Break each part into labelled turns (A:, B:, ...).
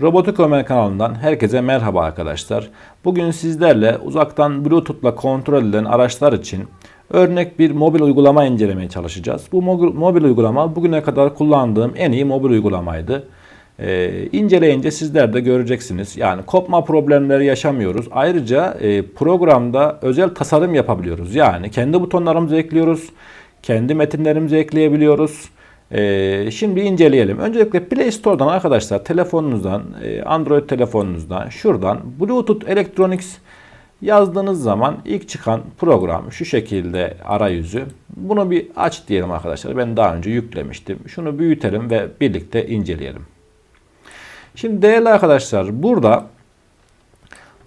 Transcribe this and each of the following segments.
A: Robotik Ömer kanalından herkese merhaba arkadaşlar. Bugün sizlerle uzaktan Bluetooth'la kontrol edilen araçlar için örnek bir mobil uygulama incelemeye çalışacağız. Bu mobil, uygulama bugüne kadar kullandığım en iyi mobil uygulamaydı. Ee, inceleyince sizler de göreceksiniz. Yani kopma problemleri yaşamıyoruz. Ayrıca e, programda özel tasarım yapabiliyoruz. Yani kendi butonlarımızı ekliyoruz. Kendi metinlerimizi ekleyebiliyoruz. Ee, şimdi inceleyelim. Öncelikle Play Store'dan arkadaşlar telefonunuzdan, e, Android telefonunuzdan şuradan Bluetooth Electronics yazdığınız zaman ilk çıkan program şu şekilde arayüzü. Bunu bir aç diyelim arkadaşlar. Ben daha önce yüklemiştim. Şunu büyütelim ve birlikte inceleyelim. Şimdi değerli arkadaşlar burada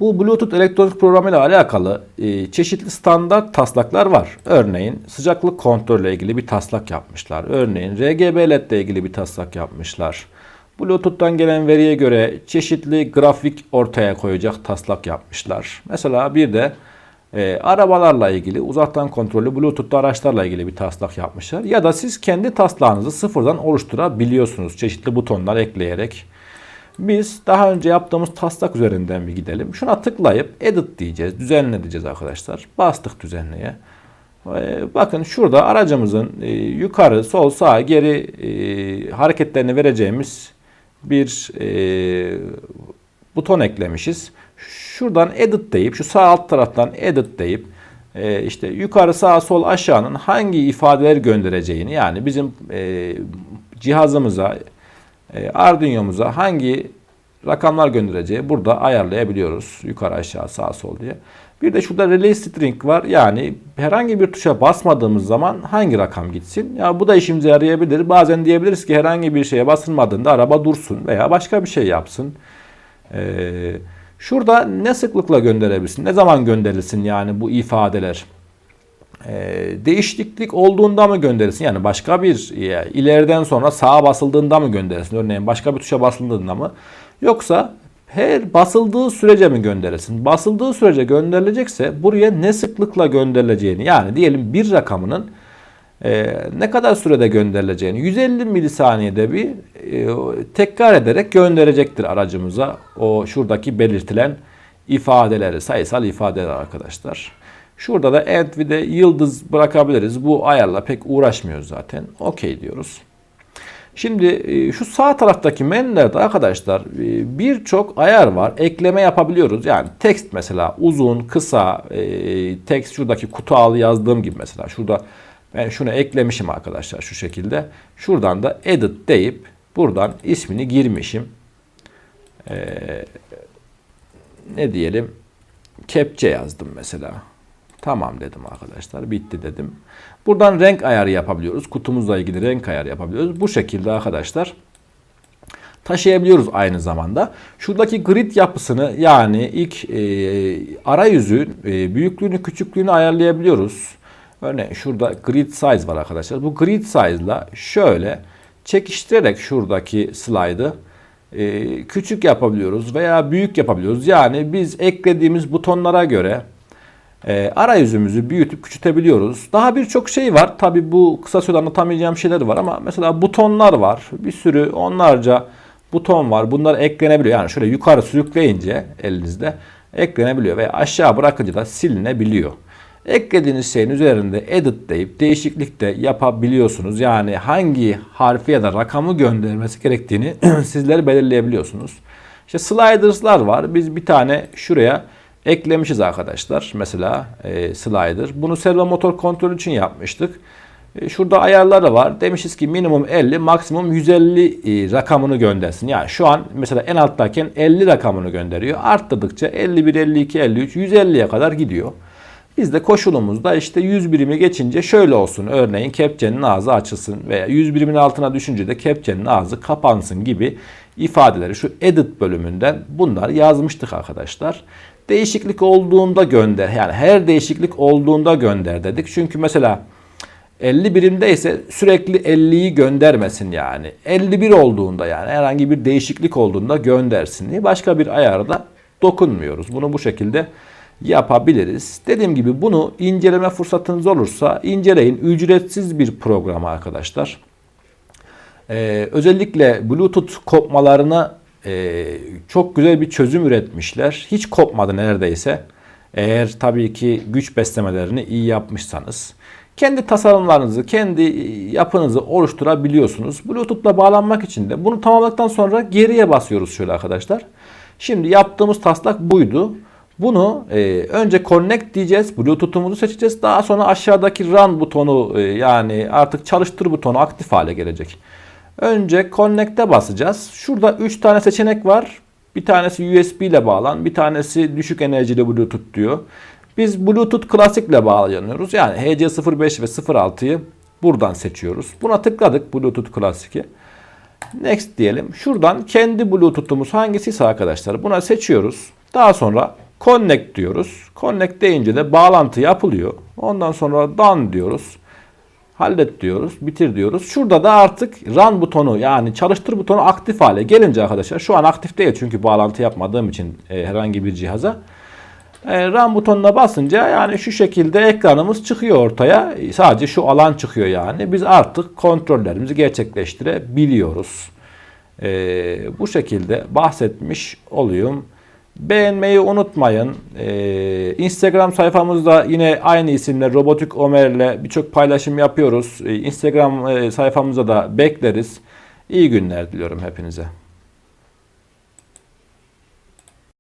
A: bu Bluetooth elektronik programı ile alakalı e, çeşitli standart taslaklar var. Örneğin sıcaklık kontrolü ile ilgili bir taslak yapmışlar. Örneğin RGB LED ile ilgili bir taslak yapmışlar. Bluetooth'tan gelen veriye göre çeşitli grafik ortaya koyacak taslak yapmışlar. Mesela bir de e, arabalarla ilgili uzaktan kontrollü Bluetooth'lu araçlarla ilgili bir taslak yapmışlar. Ya da siz kendi taslağınızı sıfırdan oluşturabiliyorsunuz çeşitli butonlar ekleyerek. Biz daha önce yaptığımız taslak üzerinden bir gidelim. Şuna tıklayıp edit diyeceğiz. Düzenle diyeceğiz arkadaşlar. Bastık düzenleye. Ee, bakın şurada aracımızın e, yukarı, sol, sağ, geri e, hareketlerini vereceğimiz bir e, buton eklemişiz. Şuradan edit deyip şu sağ alt taraftan edit deyip işte yukarı, sağ, sol, aşağının hangi ifadeler göndereceğini yani bizim cihazımıza Arduino'muza hangi rakamlar göndereceği burada ayarlayabiliyoruz. Yukarı aşağı sağ sol diye. Bir de şurada relay string var. Yani herhangi bir tuşa basmadığımız zaman hangi rakam gitsin? Ya bu da işimize yarayabilir. Bazen diyebiliriz ki herhangi bir şeye basılmadığında araba dursun veya başka bir şey yapsın. Ee, şurada ne sıklıkla gönderebilirsin? Ne zaman gönderilsin yani bu ifadeler? E, değişiklik olduğunda mı gönderirsin? Yani başka bir e, ileriden sonra sağa basıldığında mı gönderirsin? Örneğin başka bir tuşa basıldığında mı? Yoksa her basıldığı sürece mi gönderirsin? Basıldığı sürece gönderilecekse buraya ne sıklıkla gönderileceğini yani diyelim bir rakamının e, ne kadar sürede gönderileceğini 150 milisaniyede bir e, tekrar ederek gönderecektir aracımıza o şuradaki belirtilen ifadeleri sayısal ifadeler arkadaşlar. Şurada da end ve de yıldız bırakabiliriz. Bu ayarla pek uğraşmıyoruz zaten. Okey diyoruz. Şimdi e, şu sağ taraftaki menülerde arkadaşlar e, birçok ayar var. Ekleme yapabiliyoruz. Yani text mesela uzun, kısa, e, text şuradaki kutu ağlı yazdığım gibi mesela. Şurada ben şunu eklemişim arkadaşlar şu şekilde. Şuradan da edit deyip buradan ismini girmişim. ne diyelim? Kepçe yazdım mesela. Tamam dedim arkadaşlar. Bitti dedim. Buradan renk ayarı yapabiliyoruz. Kutumuzla ilgili renk ayarı yapabiliyoruz. Bu şekilde arkadaşlar taşıyabiliyoruz aynı zamanda. Şuradaki grid yapısını yani ilk e, arayüzü e, büyüklüğünü küçüklüğünü ayarlayabiliyoruz. Örneğin şurada grid size var arkadaşlar. Bu grid size ile şöyle çekiştirerek şuradaki slide'ı e, küçük yapabiliyoruz veya büyük yapabiliyoruz. Yani biz eklediğimiz butonlara göre e, arayüzümüzü büyütüp küçültebiliyoruz. Daha birçok şey var. Tabi bu kısa sürede anlatamayacağım şeyler var ama mesela butonlar var. Bir sürü onlarca buton var. Bunlar eklenebiliyor. Yani şöyle yukarı sürükleyince elinizde eklenebiliyor ve aşağı bırakınca da silinebiliyor. Eklediğiniz şeyin üzerinde edit deyip değişiklik de yapabiliyorsunuz. Yani hangi harfi ya da rakamı göndermesi gerektiğini sizler belirleyebiliyorsunuz. İşte sliders'lar var. Biz bir tane şuraya eklemişiz arkadaşlar. Mesela e, slider. Bunu servo motor kontrol için yapmıştık. E, şurada ayarları var. Demişiz ki minimum 50, maksimum 150 e, rakamını göndersin. Yani şu an mesela en alttayken 50 rakamını gönderiyor. Arttırdıkça 51, 52, 53, 150'ye kadar gidiyor. Biz de koşulumuzda işte 100 birimi geçince şöyle olsun. Örneğin kepçenin ağzı açılsın veya 100 birimin altına düşünce de kepçenin ağzı kapansın gibi ifadeleri şu edit bölümünden bunlar yazmıştık arkadaşlar. Değişiklik olduğunda gönder. Yani her değişiklik olduğunda gönder dedik. Çünkü mesela 50 birimde ise sürekli 50'yi göndermesin yani. 51 olduğunda yani herhangi bir değişiklik olduğunda göndersin diye başka bir ayarda dokunmuyoruz. Bunu bu şekilde yapabiliriz. Dediğim gibi bunu inceleme fırsatınız olursa inceleyin. Ücretsiz bir program arkadaşlar. Ee, özellikle Bluetooth kopmalarını e, çok güzel bir çözüm üretmişler. Hiç kopmadı neredeyse. Eğer tabii ki güç beslemelerini iyi yapmışsanız. Kendi tasarımlarınızı, kendi yapınızı oluşturabiliyorsunuz. Bluetooth'la bağlanmak için de bunu tamamladıktan sonra geriye basıyoruz şöyle arkadaşlar. Şimdi yaptığımız taslak buydu. Bunu e, önce connect diyeceğiz. Bluetooth'umuzu seçeceğiz. Daha sonra aşağıdaki run butonu e, yani artık çalıştır butonu aktif hale gelecek. Önce connect'e basacağız. Şurada 3 tane seçenek var. Bir tanesi USB ile bağlan, bir tanesi düşük enerjili Bluetooth diyor. Biz Bluetooth Classic ile bağlanıyoruz. Yani HC05 ve 06'yı buradan seçiyoruz. Buna tıkladık Bluetooth Classic'i. Next diyelim. Şuradan kendi Bluetooth'umuz hangisiyse arkadaşlar buna seçiyoruz. Daha sonra Connect diyoruz. Connect deyince de bağlantı yapılıyor. Ondan sonra Done diyoruz. Hallet diyoruz. Bitir diyoruz. Şurada da artık Run butonu yani çalıştır butonu aktif hale gelince arkadaşlar şu an aktif değil çünkü bağlantı yapmadığım için e, herhangi bir cihaza. E, Run butonuna basınca yani şu şekilde ekranımız çıkıyor ortaya. Sadece şu alan çıkıyor yani. Biz artık kontrollerimizi gerçekleştirebiliyoruz. E, bu şekilde bahsetmiş olayım. Beğenmeyi unutmayın. Ee, Instagram sayfamızda yine aynı isimle Robotik Ömer'le birçok paylaşım yapıyoruz. Ee, Instagram e, sayfamıza da bekleriz. İyi günler diliyorum hepinize.